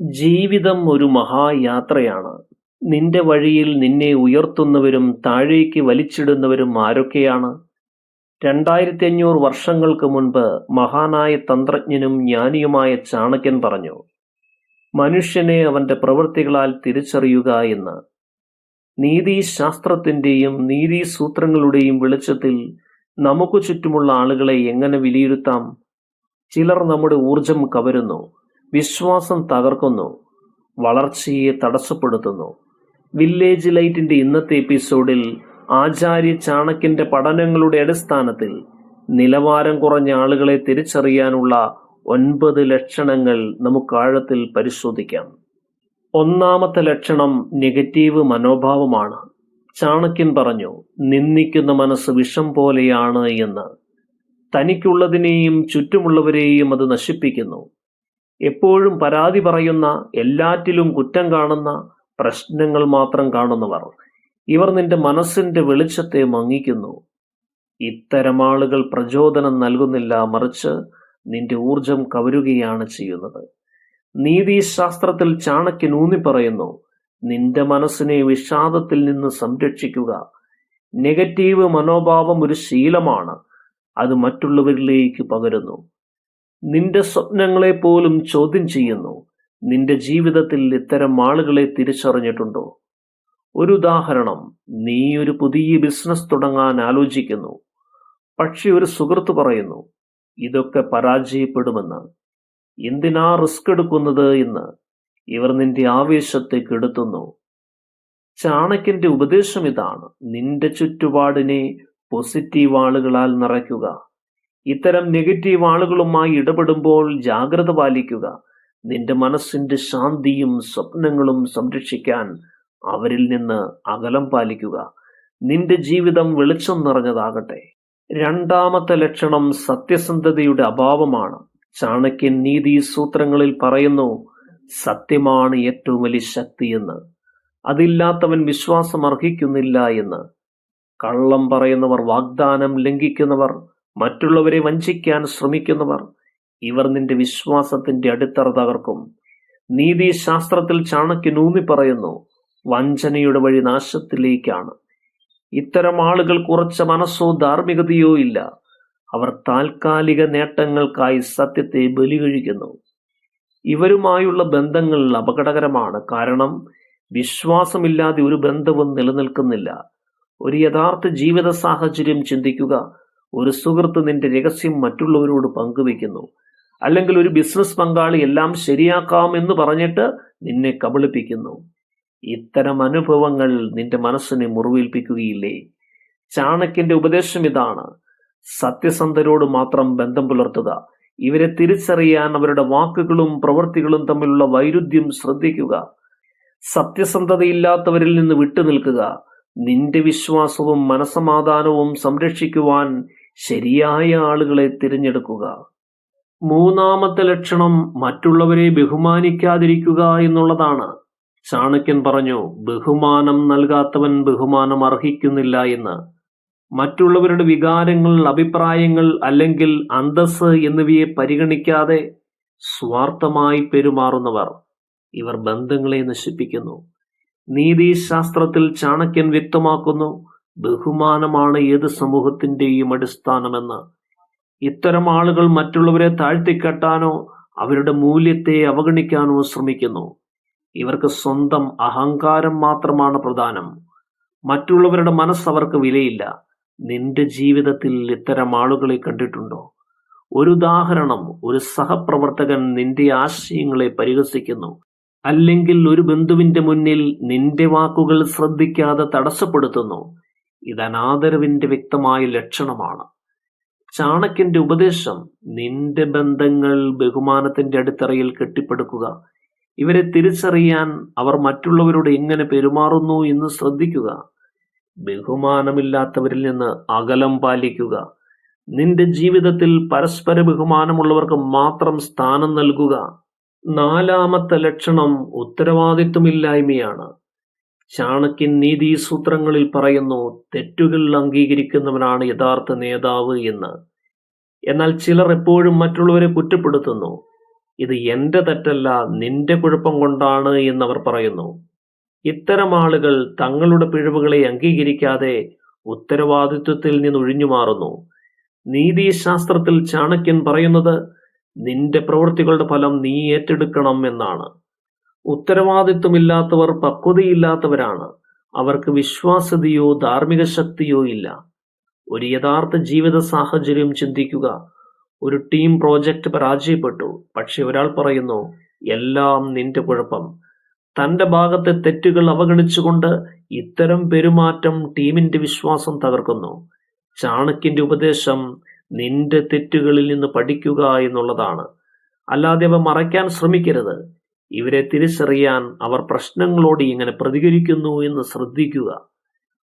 ജീവിതം ഒരു മഹായാത്രയാണ്. നിന്റെ വഴിയിൽ നിന്നെ ഉയർത്തുന്നവരും താഴേക്ക് വലിച്ചിടുന്നവരും ആരൊക്കെയാണ്? രണ്ടായിരത്തി അഞ്ഞൂറ് വർഷങ്ങൾക്ക് മുൻപ് മഹാനായ തന്ത്രജ്ഞനും ജ്ഞാനിയുമായ ചാണക്യൻ പറഞ്ഞു, മനുഷ്യനെ അവന്റെ പ്രവൃത്തികളാൽ തിരിച്ചറിയുക എന്ന്. നീതിശാസ്ത്രത്തിന്റെയും നീതിസൂത്രങ്ങളുടെയും വെളിച്ചത്തിൽ നമുക്കു ചുറ്റുമുള്ള ആളുകളെ എങ്ങനെ വിലയിരുത്താം? ചിലർ നമ്മുടെ ഊർജം കവരുന്നു, വിശ്വാസം തകർക്കുന്നു, വളർച്ചയെ തടസ്സപ്പെടുത്തുന്നു. വില്ലേജ് ലൈറ്റിന്റെ ഇന്നത്തെ എപ്പിസോഡിൽ ആചാര്യ ചാണക്യന്റെ പഠനങ്ങളുടെ അടിസ്ഥാനത്തിൽ നിലവാരം കുറഞ്ഞ ആളുകളെ തിരിച്ചറിയാനുള്ള ഒൻപത് ലക്ഷണങ്ങൾ നമുക്ക് ആഴത്തിൽ പരിശോധിക്കാം. ഒന്നാമത്തെ ലക്ഷണം നെഗറ്റീവ് മനോഭാവമാണ്. ചാണക്യൻ പറഞ്ഞു, നിന്ദിക്കുന്ന മനസ്സ് വിഷം പോലെയാണ് എന്ന്. തനിക്കുള്ളതിനെയും ചുറ്റുമുള്ളവരെയും അത് നശിപ്പിക്കുന്നു. എപ്പോഴും പരാതി പറയുന്ന, എല്ലാറ്റിലും കുറ്റം കാണുന്ന, പ്രശ്നങ്ങൾ മാത്രം കാണുന്നവർ. ഇവർ നിന്റെ മനസ്സിന്റെ വെളിച്ചത്തെ മങ്ങിക്കുന്നു. ഇത്തരം ആളുകൾ പ്രചോദനം നൽകുന്നില്ല മറിച്ച് നിന്റെ ഊർജം കവരുകയാണ് ചെയ്യുന്നത്. നീതിശാസ്ത്രത്തിൽ ചാണക്യൻ ഊന്നി പറയുന്നു നിന്റെ മനസ്സിനെ വിഷാദത്തിൽ നിന്ന് സംരക്ഷിക്കുക. നെഗറ്റീവ് മനോഭാവം ഒരു ശീലമാണ്. അത് മറ്റുള്ളവരിലേക്ക് പകരുന്നു. നിന്റെ സ്വപ്നങ്ങളെ പോലും ചോദ്യം ചെയ്യുന്നു. നിന്റെ ജീവിതത്തിൽ ഇത്തരം ആളുകളെ തിരിച്ചറിഞ്ഞിട്ടുണ്ടോ? ഒരു ഉദാഹരണം, നീ ഒരു പുതിയ ബിസിനസ് തുടങ്ങാൻ ആലോചിക്കുന്നു. പക്ഷെ ഒരു സുഹൃത്ത് പറയുന്നു, ഇതൊക്കെ പരാജയപ്പെടുമെന്ന്. എന്തിനാ റിസ്ക് എടുക്കുന്നത് എന്ന്. ഇവർ നിന്റെ ആവേശത്തെ കെടുത്തുന്നു. ചാണക്യന്റെ ഉപദേശം ഇതാണ്, നിന്റെ ചുറ്റുപാടിനെ പോസിറ്റീവ് ആളുകളാൽ നിറയ്ക്കുക. ഇത്തരം നെഗറ്റീവ് ആളുകളുമായി ഇടപെടുമ്പോൾ ജാഗ്രത പാലിക്കുക. നിന്റെ മനസ്സിന്റെ ശാന്തിയും സ്വപ്നങ്ങളും സംരക്ഷിക്കാൻ അവരിൽ നിന്ന് അകലം പാലിക്കുക. നിന്റെ ജീവിതം വെളിച്ചം നിറഞ്ഞതാകട്ടെ. രണ്ടാമത്തെ ലക്ഷണം സത്യസന്ധതയുടെ അഭാവമാണ്. ചാണക്യൻ നീതി സൂത്രങ്ങളിൽ പറയുന്നു, സത്യമാണ് ഏറ്റവും വലിയ ശക്തിയെന്ന്. അതില്ലാത്തവൻ വിശ്വാസം അർഹിക്കുന്നില്ല എന്ന്. കള്ളം പറയുന്നവർ, വാഗ്ദാനം ലംഘിക്കുന്നവർ, മറ്റുള്ളവരെ വഞ്ചിക്കാൻ ശ്രമിക്കുന്നവർ, ഇവർ നിന്റെ വിശ്വാസത്തിന്റെ അടിത്തറ തകർക്കും. നീതിശാസ്ത്രത്തിൽ ചാണക്യൻ ഊന്നിപ്പറയുന്നു, വഞ്ചനയുടെ വഴി നാശത്തിലേക്കാണ്. ഇത്തരം ആളുകൾ കുറച്ച മനസ്സോ ധാർമ്മികതയോ ഇല്ല. അവർ താൽക്കാലിക നേട്ടങ്ങൾക്കായി സത്യത്തെ ബലി കഴിക്കുന്നു ഇവരുമായുള്ള ബന്ധങ്ങൾ അപകടകരമാണ്. കാരണം വിശ്വാസമില്ലാതെ ഒരു ബന്ധവും നിലനിൽക്കുന്നില്ല. ഒരു യഥാർത്ഥ ജീവിത സാഹചര്യം ചിന്തിക്കുക. ഒരു സുഹൃത്ത് നിന്റെ രഹസ്യം മറ്റുള്ളവരോട് പങ്കുവെക്കുന്നു. അല്ലെങ്കിൽ ഒരു ബിസിനസ് പങ്കാളി എല്ലാം ശരിയാക്കാം എന്ന് പറഞ്ഞിട്ട് നിന്നെ കബളിപ്പിക്കുന്നു. ഇത്തരം അനുഭവങ്ങൾ നിന്റെ മനസ്സിനെ മുറിവേൽപ്പിക്കുകയില്ലേ? ചാണക്യന്റെ ഉപദേശം ഇതാണ്, സത്യസന്ധരോട് മാത്രം ബന്ധം പുലർത്തുക. ഇവരെ തിരിച്ചറിയാൻ അവരുടെ വാക്കുകളും പ്രവൃത്തികളും തമ്മിലുള്ള വൈരുദ്ധ്യം ശ്രദ്ധിക്കുക. സത്യസന്ധതയില്ലാത്തവരിൽ നിന്ന് വിട്ടുനിൽക്കുക. നിന്റെ വിശ്വാസവും മനസമാധാനവും സംരക്ഷിക്കുവാൻ ശരിയായ ആളുകളെ തിരഞ്ഞെടുക്കുക. മൂന്നാമത്തെ ലക്ഷണം മറ്റുള്ളവരെ ബഹുമാനിക്കാതിരിക്കുക എന്നുള്ളതാണ്. ചാണക്യൻ പറഞ്ഞു, ബഹുമാനം നൽകാത്തവൻ ബഹുമാനം അർഹിക്കുന്നില്ല എന്ന്. മറ്റുള്ളവരുടെ വികാരങ്ങൾ, അഭിപ്രായങ്ങൾ അല്ലെങ്കിൽ അന്തസ് എന്നിവയെ പരിഗണിക്കാതെ സ്വാർത്ഥമായി പെരുമാറുന്നവർ. ഇവർ ബന്ധങ്ങളെ നശിപ്പിക്കുന്നു. നീതിശാസ്ത്രത്തിൽ ചാണക്യൻ വ്യക്തമാക്കുന്നു, ബഹുമാനമാണ് ഏത് സമൂഹത്തിന്റെയും അടിസ്ഥാനമെന്ന്. ഇത്തരം ആളുകൾ മറ്റുള്ളവരെ താഴ്ത്തിക്കെട്ടാനോ അവരുടെ മൂല്യത്തെ അവഗണിക്കാനോ ശ്രമിക്കുന്നു. ഇവർക്ക് സ്വന്തം അഹങ്കാരം മാത്രമാണ് പ്രധാനം. മറ്റുള്ളവരുടെ മനസ്സ് അവർക്ക് വിലയില്ല. നിന്റെ ജീവിതത്തിൽ ഇത്തരം ആളുകളെ കണ്ടിട്ടുണ്ടോ? ഒരു ഉദാഹരണം, ഒരു സഹപ്രവർത്തകൻ നിന്റെ ആശയങ്ങളെ പരിഹസിക്കുന്നു. അല്ലെങ്കിൽ ഒരു ബന്ധുവിന്റെ മുന്നിൽ നിന്റെ വാക്കുകൾ ശ്രദ്ധിക്കാതെ തടസ്സപ്പെടുത്തുന്നു. ഇത് അനാദരവിന്റെ വ്യക്തമായ ലക്ഷണമാണ്. ചാണക്യന്റെ ഉപദേശം, നിന്റെ ബന്ധങ്ങൾ ബഹുമാനത്തിന്റെ അടിത്തറയിൽ കെട്ടിപ്പടുക്കുക. ഇവരെ തിരിച്ചറിയാൻ അവർ മറ്റുള്ളവരോട് എങ്ങനെ പെരുമാറുന്നു എന്ന് ശ്രദ്ധിക്കുക. ബഹുമാനമില്ലാത്തവരിൽ നിന്ന് അകലം പാലിക്കുക. നിന്റെ ജീവിതത്തിൽ പരസ്പര ബഹുമാനമുള്ളവർക്ക് മാത്രം സ്ഥാനം നൽകുക. നാലാമത്തെ ലക്ഷണം ഉത്തരവാദിത്വമില്ലായ്മയാണ്. ചാണക്യൻ നീതിസൂത്രങ്ങളിൽ പറയുന്നു, തെറ്റുകൾ അംഗീകരിക്കുന്നവനാണ് യഥാർത്ഥ നേതാവ് എന്ന്. എന്നാൽ ചിലർ എപ്പോഴും മറ്റുള്ളവരെ കുറ്റപ്പെടുത്തുന്നു. ഇത് എന്റെ തെറ്റല്ല നിന്റെ കുഴപ്പം കൊണ്ടാണ് എന്നവർ പറയുന്നു ഇത്തരം ആളുകൾ തങ്ങളുടെ പിഴവുകളെ അംഗീകരിക്കാതെ ഉത്തരവാദിത്വത്തിൽ നിന്ന് ഒഴിഞ്ഞു മാറുന്നു നീതിശാസ്ത്രത്തിൽ ചാണക്യൻ പറയുന്നത് നിന്റെ പ്രവൃത്തികളുടെ ഫലം നീ ഏറ്റെടുക്കണം എന്നാണ് ഉത്തരവാദിത്വമില്ലാത്തവർ പക്വതയില്ലാത്തവരാണ്. അവർക്ക് വിശ്വാസ്യതയോ ധാർമ്മിക ശക്തിയോ ഇല്ല. ഒരു യഥാർത്ഥ ജീവിത സാഹചര്യം ചിന്തിക്കുക. ഒരു ടീം പ്രോജക്റ്റ് പരാജയപ്പെട്ടു. പക്ഷെ ഒരാൾ പറയുന്നു എല്ലാം നിന്റെ കുഴപ്പം. തന്റെ ഭാഗത്തെ തെറ്റുകൾ അവഗണിച്ചുകൊണ്ട് ഇത്തരം പെരുമാറ്റം ടീമിന്റെ വിശ്വാസം തകർക്കുന്നു. ചാണക്യന്റെ ഉപദേശം നിന്റെ തെറ്റുകളിൽ നിന്ന് പഠിക്കുക എന്നുള്ളതാണ്. അല്ലാതെ അവ മറയ്ക്കാൻ ശ്രമിക്കരുത്. ഇവരെ തിരിച്ചറിയാൻ അവർ പ്രശ്നങ്ങളോട് ഇങ്ങനെ പ്രതികരിക്കുന്നു എന്ന് ശ്രദ്ധിക്കുക.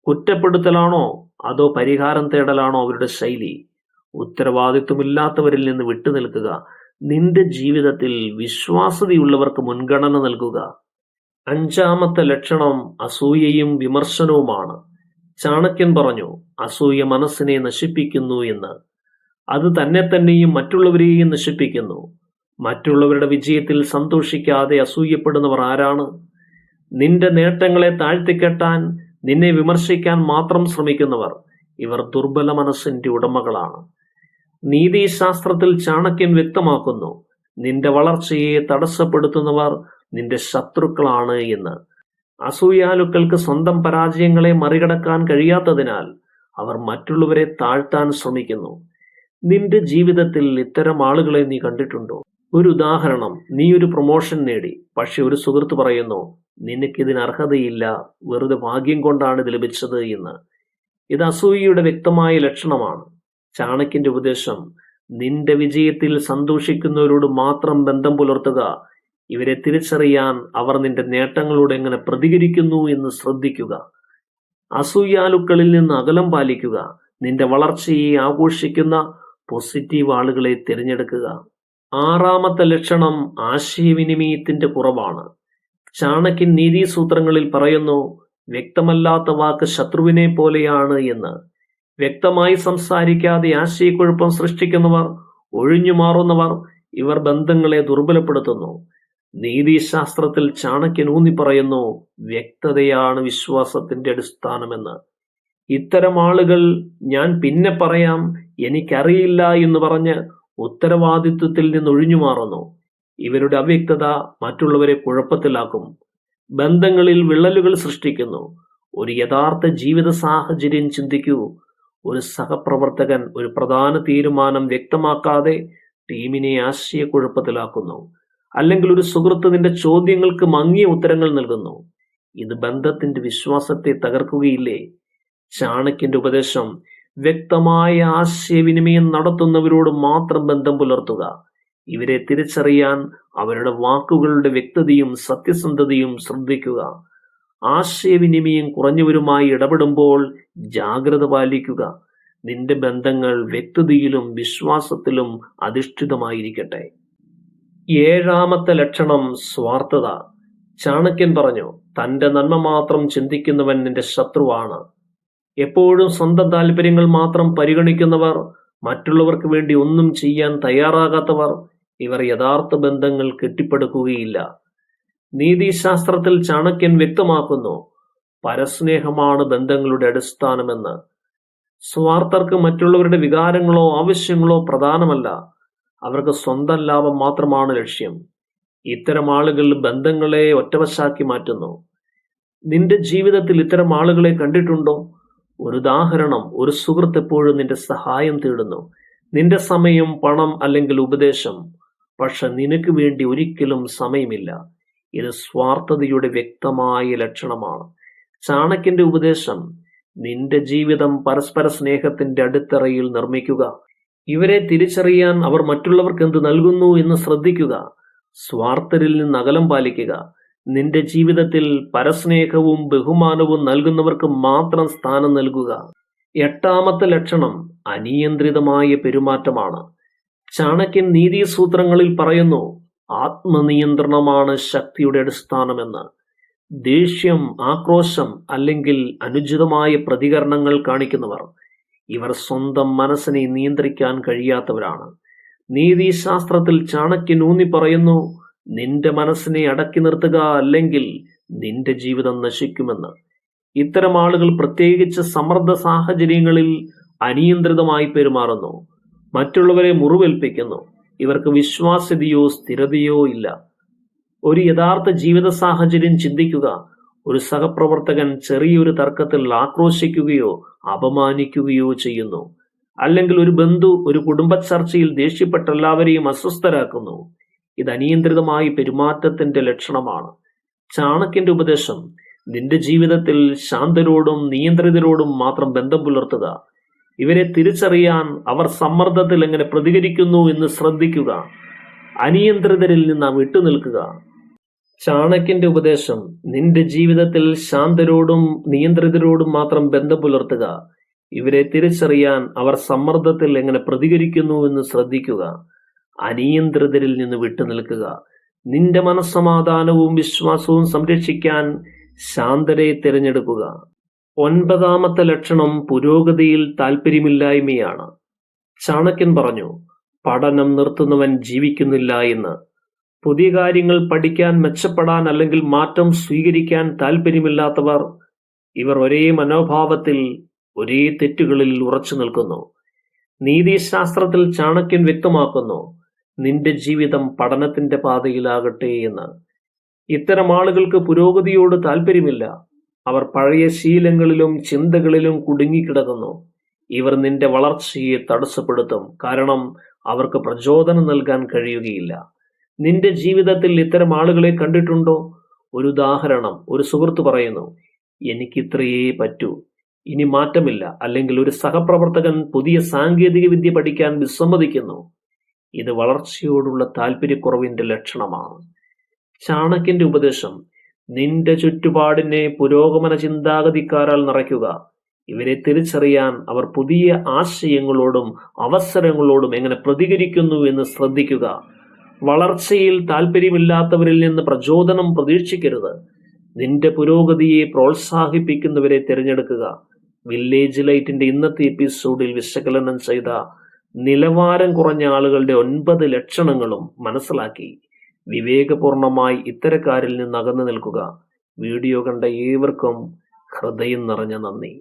കുറ്റപ്പെടുത്തലാണോ അതോ പരിഹാരം തേടലാണോ അവരുടെ ശൈലി? ഉത്തരവാദിത്വമില്ലാത്തവരിൽ നിന്ന് വിട്ടുനിൽക്കുക. നിന്റെ ജീവിതത്തിൽ വിശ്വാസതയുള്ളവർക്ക് മുൻഗണന നൽകുക. അഞ്ചാമത്തെ ലക്ഷണം അസൂയയും വിമർശനവുമാണ്. ചാണക്യൻ പറഞ്ഞു അസൂയ മനസ്സിനെ നശിപ്പിക്കുന്നു എന്ന്. അത് തന്നെ തന്നെയും മറ്റുള്ളവരെയും നശിപ്പിക്കുന്നു. മറ്റുള്ളവരുടെ വിജയത്തിൽ സന്തോഷിക്കാതെ അസൂയപ്പെടുന്നവർ ആരാണ്? നിന്റെ നേട്ടങ്ങളെ താഴ്ത്തിക്കെട്ടാൻ നിന്നെ വിമർശിക്കാൻ മാത്രം ശ്രമിക്കുന്നവർ ഇവർ ദുർബല മനസ്സിന്റെ ഉടമകളാണ്. നീതിശാസ്ത്രത്തിൽ ചാണക്യൻ വ്യക്തമാക്കുന്നു നിന്റെ വളർച്ചയെ തടസ്സപ്പെടുത്തുന്നവർ നിന്റെ ശത്രുക്കളാണ് എന്ന്. അസൂയാലുക്കൾക്ക് സ്വന്തം പരാജയങ്ങളെ മറികടക്കാൻ കഴിയാത്തതിനാൽ അവർ മറ്റുള്ളവരെ താഴ്ത്താൻ ശ്രമിക്കുന്നു. നിന്റെ ജീവിതത്തിൽ ഇത്തരം ആളുകളെ നീ കണ്ടിട്ടുണ്ടോ? ഒരു ഉദാഹരണം നീ ഒരു പ്രൊമോഷൻ നേടി പക്ഷെ ഒരു സുഹൃത്ത് പറയുന്നു നിനക്കിതിന് അർഹതയില്ല വെറുതെ ഭാഗ്യം കൊണ്ടാണ് ഇത് ലഭിച്ചത് എന്ന്. ഇത് അസൂയയുടെ വ്യക്തമായ ലക്ഷണമാണ്. ചാണക്യന്റെ ഉപദേശം നിന്റെ വിജയത്തിൽ സന്തോഷിക്കുന്നവരോട് മാത്രം ബന്ധം പുലർത്തുക ഇവരെ തിരിച്ചറിയാൻ അവർ നിന്റെ നേട്ടങ്ങളോട് എങ്ങനെ പ്രതികരിക്കുന്നു എന്ന് ശ്രദ്ധിക്കുക. അസൂയാലുക്കളിൽ നിന്ന് അകലം പാലിക്കുക നിന്റെ വളർച്ചയെ ആഘോഷിക്കുന്ന പോസിറ്റീവ് ആളുകളെ തിരഞ്ഞെടുക്കുക. ആറാമത്തെ ലക്ഷണം ആശയവിനിമയത്തിന്റെ കുറവാണ്. ചാണക്യൻ നീതിസൂത്രങ്ങളിൽ പറയുന്നു വ്യക്തമല്ലാത്ത വാക്ക് ശത്രുവിനെ പോലെയാണ് എന്ന്. വ്യക്തമായി സംസാരിക്കാതെ ആശയക്കുഴപ്പം സൃഷ്ടിക്കുന്നവർ ഒഴിഞ്ഞു മാറുന്നവർ ഇവർ ബന്ധങ്ങളെ ദുർബലപ്പെടുത്തുന്നു. നീതിശാസ്ത്രത്തിൽ ചാണക്യൻ ഊന്നി പറയുന്നു വ്യക്തതയാണ് വിശ്വാസത്തിന്റെ അടിസ്ഥാനമെന്ന്. ഇത്തരം ആളുകൾ ഞാൻ പിന്നെ പറയാം എനിക്കറിയില്ല എന്ന് പറഞ്ഞ് ഉത്തരവാദിത്വത്തിൽ നിന്ന് ഒഴിഞ്ഞു മാറുന്നു. ഇവരുടെ അവ്യക്തത മറ്റുള്ളവരെ കുഴപ്പത്തിലാക്കും. ബന്ധങ്ങളിൽ വിള്ളലുകൾ സൃഷ്ടിക്കുന്നു. ഒരു യഥാർത്ഥ ജീവിത സാഹചര്യം ചിന്തിക്കൂ. ഒരു സഹപ്രവർത്തകൻ ഒരു പ്രധാന തീരുമാനം വ്യക്തമാക്കാതെ ടീമിനെ ആശയക്കുഴപ്പത്തിലാക്കുന്നു. അല്ലെങ്കിൽ ഒരു സുഹൃത്ത് നിന്റെ ചോദ്യങ്ങൾക്ക് മങ്ങിയ ഉത്തരങ്ങൾ നൽകുന്നു. ഇത് ബന്ധത്തിന്റെ വിശ്വാസത്തെ തകർക്കുകയില്ലേ? ചാണക്യന്റെ ഉപദേശം വ്യക്തമായ ആശയവിനിമയം നടത്തുന്നവരോട് മാത്രം ബന്ധം പുലർത്തുക. ഇവരെ തിരിച്ചറിയാൻ അവരുടെ വാക്കുകളുടെ വ്യക്തതയും സത്യസന്ധതയും ശ്രദ്ധിക്കുക. ആശയവിനിമയം കുറഞ്ഞവരുമായി ഇടപെടുമ്പോൾ ജാഗ്രത പാലിക്കുക. നിന്റെ ബന്ധങ്ങൾ വ്യക്തതയിലും വിശ്വാസത്തിലും അധിഷ്ഠിതമായിരിക്കട്ടെ. ഏഴാമത്തെ ലക്ഷണം സ്വാർത്ഥത. ചാണക്യൻ പറഞ്ഞു തന്റെ നന്മ മാത്രം ചിന്തിക്കുന്നവൻ നിന്റെ ശത്രുവാണ്. എപ്പോഴും സ്വന്തം താല്പര്യങ്ങൾ മാത്രം പരിഗണിക്കുന്നവർ മറ്റുള്ളവർക്ക് വേണ്ടി ഒന്നും ചെയ്യാൻ തയ്യാറാകാത്തവർ ഇവർ യഥാർത്ഥ ബന്ധങ്ങൾ കെട്ടിപ്പടുക്കുകയില്ല. നീതിശാസ്ത്രത്തിൽ ചാണക്യൻ വ്യക്തമാക്കുന്നു പരസ്നേഹമാണ് ബന്ധങ്ങളുടെ അടിസ്ഥാനമെന്ന്. സ്വാർത്ഥർക്ക് മറ്റുള്ളവരുടെ വികാരങ്ങളോ ആവശ്യങ്ങളോ പ്രധാനമല്ല അവർക്ക് സ്വന്തം ലാഭം മാത്രമാണ് ലക്ഷ്യം. ഇത്തരം ആളുകൾ ബന്ധങ്ങളെ ഒറ്റവശാക്കി മാറ്റുന്നു. നിന്റെ ജീവിതത്തിൽ ഇത്തരം ആളുകളെ കണ്ടിട്ടുണ്ടോ? ഒരു ഉദാഹരണം ഒരു സുഹൃത്ത് എപ്പോഴും നിന്റെ സഹായം തേടുന്നു. നിന്റെ സമയം പണം അല്ലെങ്കിൽ ഉപദേശം. പക്ഷെ നിനക്ക് വേണ്ടി ഒരിക്കലും സമയമില്ല. ഇത് സ്വാർത്ഥതയുടെ വ്യക്തമായ ലക്ഷണമാണ്. ചാണക്യന്റെ ഉപദേശം നിന്റെ ജീവിതം പരസ്പര സ്നേഹത്തിന്റെ അടിത്തറയിൽ നിർമ്മിക്കുക. ഇവരെ തിരിച്ചറിയാൻ അവർ മറ്റുള്ളവർക്ക് എന്ത് നൽകുന്നു എന്ന് ശ്രദ്ധിക്കുക. സ്വാർത്ഥരിൽ നിന്ന് അകലം പാലിക്കുക. നിന്റെ ജീവിതത്തിൽ പരസ്നേഹവും ബഹുമാനവും നൽകുന്നവർക്ക് മാത്രം സ്ഥാനം നൽകുക. എട്ടാമത്തെ ലക്ഷണം അനിയന്ത്രിതമായ പെരുമാറ്റമാണ്. ചാണക്യൻ നീതിസൂത്രങ്ങളിൽ പറയുന്നു ആത്മനിയന്ത്രണമാണ് ശക്തിയുടെ അടിസ്ഥാനമെന്ന്. ദേഷ്യം ആക്രോശം അല്ലെങ്കിൽ അനുചിതമായ പ്രതികരണങ്ങൾ കാണിക്കുന്നവർ. ഇവർ സ്വന്തം മനസ്സിനെ നിയന്ത്രിക്കാൻ കഴിയാത്തവരാണ്. നീതിശാസ്ത്രത്തിൽ ചാണക്യൻ ഊന്നി പറയുന്നു നിന്റെ മനസ്സിനെ അടക്കി നിർത്തുക അല്ലെങ്കിൽ നിന്റെ ജീവിതം നശിക്കുമെന്ന്. ഇത്തരം ആളുകൾ പ്രത്യേകിച്ച് സമ്മർദ്ദ സാഹചര്യങ്ങളിൽ അനിയന്ത്രിതമായി പെരുമാറുന്നു. മറ്റുള്ളവരെ മുറിവേൽപ്പിക്കുന്നു. ഇവർക്ക് വിശ്വാസ്യതയോ സ്ഥിരതയോ ഇല്ല. ഒരു യഥാർത്ഥ ജീവിത സാഹചര്യം ചിന്തിക്കുക ഒരു സഹപ്രവർത്തകൻ ചെറിയൊരു തർക്കത്തിൽ ആക്രോശിക്കുകയോ അപമാനിക്കുകയോ ചെയ്യുന്നു. അല്ലെങ്കിൽ ഒരു ബന്ധു ഒരു കുടുംബ ചർച്ചയിൽ ദേഷ്യപ്പെട്ട എല്ലാവരെയും അസ്വസ്ഥരാക്കുന്നു. ഇത് അനിയന്ത്രിതമായ പെരുമാറ്റത്തിന്റെ ലക്ഷണമാണ്. ചാണക്യന്റെ ഉപദേശം നിന്റെ ജീവിതത്തിൽ ശാന്തരോടും നിയന്ത്രിതരോടും മാത്രം ബന്ധം പുലർത്തുക. ഇവരെ തിരിച്ചറിയാൻ അവർ സമ്മർദ്ദത്തിൽ എങ്ങനെ പ്രതികരിക്കുന്നു എന്ന് ശ്രദ്ധിക്കുക. അനിയന്ത്രിതരിൽ നിന്ന് വിട്ടുനിൽക്കുക ചാണക്യന്റെ ഉപദേശം നിന്റെ ജീവിതത്തിൽ ശാന്തരോടും നിയന്ത്രിതരോടും മാത്രം ബന്ധം പുലർത്തുക. ഇവരെ തിരിച്ചറിയാൻ അവർ സമ്മർദ്ദത്തിൽ എങ്ങനെ പ്രതികരിക്കുന്നു എന്ന് ശ്രദ്ധിക്കുക. അനിയന്ത്രിതരിൽ നിന്ന് വിട്ടുനിൽക്കുക നിന്റെ മനസ്സമാധാനവും വിശ്വാസവും സംരക്ഷിക്കാൻ ശാന്തരെ തിരഞ്ഞെടുക്കുക. ഒൻപതാമത്തെ ലക്ഷണം പുരോഗതിയിൽ താല്പര്യമില്ലായ്മയാണ് ചാണക്യൻ പറഞ്ഞു പഠനം നിർത്തുന്നവൻ ജീവിക്കുന്നില്ല എന്ന്. പുതിയ കാര്യങ്ങൾ പഠിക്കാൻ മെച്ചപ്പെടാൻ അല്ലെങ്കിൽ മാറ്റം സ്വീകരിക്കാൻ താല്പര്യമില്ലാത്തവർ ഇവർ ഒരേ മനോഭാവത്തിൽ ഒരേ തെറ്റുകളിൽ ഉറച്ചു നിൽക്കുന്നു. നീതിശാസ്ത്രത്തിൽ ചാണക്യൻ വ്യക്തമാക്കുന്നു നിന്റെ ജീവിതം പഠനത്തിന്റെ പാതയിലാകട്ടെ എന്ന്. ഇത്തരം ആളുകൾക്ക് പുരോഗതിയോട് താല്പര്യമില്ല അവർ പഴയ ശീലങ്ങളിലും ചിന്തകളിലും കുടുങ്ങിക്കിടക്കുന്നു. ഇവർ നിന്റെ വളർച്ചയെ തടസ്സപ്പെടുത്തും. കാരണം അവർക്ക് പ്രചോദനം നൽകാൻ കഴിയുകയില്ല. നിന്റെ ജീവിതത്തിൽ ഇത്തരം ആളുകളെ കണ്ടിട്ടുണ്ടോ? ഒരു ഉദാഹരണം ഒരു സുഹൃത്ത് പറയുന്നു എനിക്ക് ഇത്രയേ പറ്റൂ. ഇനി മാറ്റമില്ല. അല്ലെങ്കിൽ ഒരു സഹപ്രവർത്തകൻ പുതിയ സാങ്കേതിക വിദ്യ പഠിക്കാൻ വിസമ്മതിക്കുന്നു. ഇത് വളർച്ചയോടുള്ള താല്പര്യക്കുറവിന്റെ ലക്ഷണമാണ്. ചാണക്യന്റെ ഉപദേശം നിന്റെ ചുറ്റുപാടിനെ പുരോഗമന ചിന്താഗതിക്കാരാൽ നിറയ്ക്കുക. ഇവരെ തിരിച്ചറിയാൻ അവർ പുതിയ ആശയങ്ങളോടും അവസരങ്ങളോടും എങ്ങനെ പ്രതികരിക്കുന്നു എന്ന് ശ്രദ്ധിക്കുക. വളർച്ചയിൽ താല്പര്യമില്ലാത്തവരിൽ നിന്ന് പ്രചോദനം പ്രതീക്ഷിക്കരുത്. നിന്റെ പുരോഗതിയെ പ്രോത്സാഹിപ്പിക്കുന്നവരെ തിരഞ്ഞെടുക്കുക. വില്ലേജ് ലൈറ്റിന്റെ ഇന്നത്തെ എപ്പിസോഡിൽ വിശകലനം ചെയ്ത നിലവാരം കുറഞ്ഞ ആളുകളുടെ ഒൻപത് ലക്ഷണങ്ങളും മനസ്സിലാക്കി വിവേകപൂർണമായി ഇത്തരക്കാരിൽ നിന്ന് അകന്നു നിൽക്കുക. വീഡിയോ കണ്ട ഏവർക്കും ഹൃദയം നിറഞ്ഞ നന്ദി.